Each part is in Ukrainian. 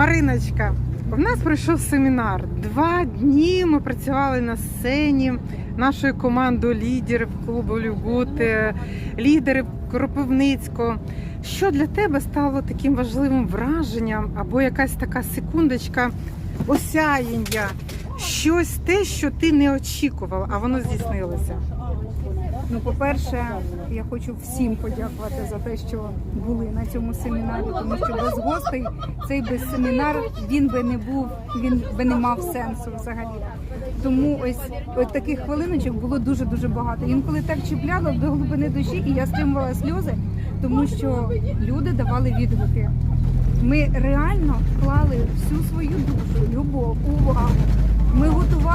Мариночка, у нас пройшов семінар. Два дні ми працювали на сцені нашою командою лідерів клубу Люгут, е, лідерів Кропивницького. Що для тебе стало таким важливим враженням або якась така секундочка осяяння? Щось те, що ти не очікувала, а воно здійснилося. Ну, по-перше, я хочу всім подякувати за те, що були на цьому семінарі, тому що без гостей цей би семінар він би не був, він би не мав сенсу взагалі. Тому ось, ось таких хвилиночок було дуже дуже багато. Інколи так чіпляло до глибини душі, і я стримувала сльози, тому що люди давали відгуки. Ми реально вклали всю свою душу, любов, увагу.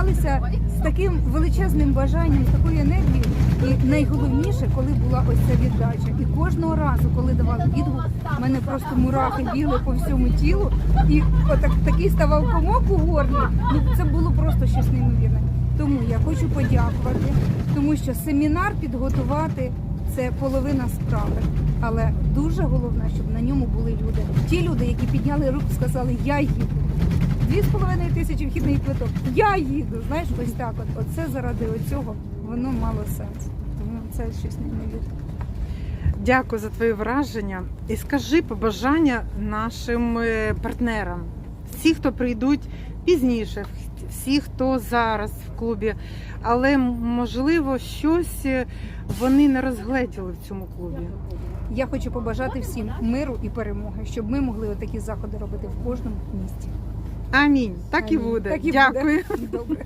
Готувалися з таким величезним бажанням, з такою енергією. І найголовніше, коли була ось ця віддача. І кожного разу, коли давали відгук, в мене просто мурахи бігли по всьому тілу, і отак такий ставав комок у горлі. Ну це було просто щось неймовірне. Тому я хочу подякувати, тому що семінар підготувати це половина справи. Але дуже головне, щоб на ньому були люди. Ті люди, які підняли руку, сказали Я їду. Дві з половиною тисячі вхідний квиток. Я їду. Знаєш, ось так. От оце заради цього воно мало сенс. Тому це щось не неймовірне. Дякую за твої враження. І скажи побажання нашим е, партнерам, всі, хто прийдуть пізніше, всі, хто зараз в клубі, але можливо щось е, вони не розгледіли в цьому клубі. Я хочу побажати всім миру і перемоги, щоб ми могли отакі заходи робити в кожному місті. Амінь. Так і буде. Дякую. Добре.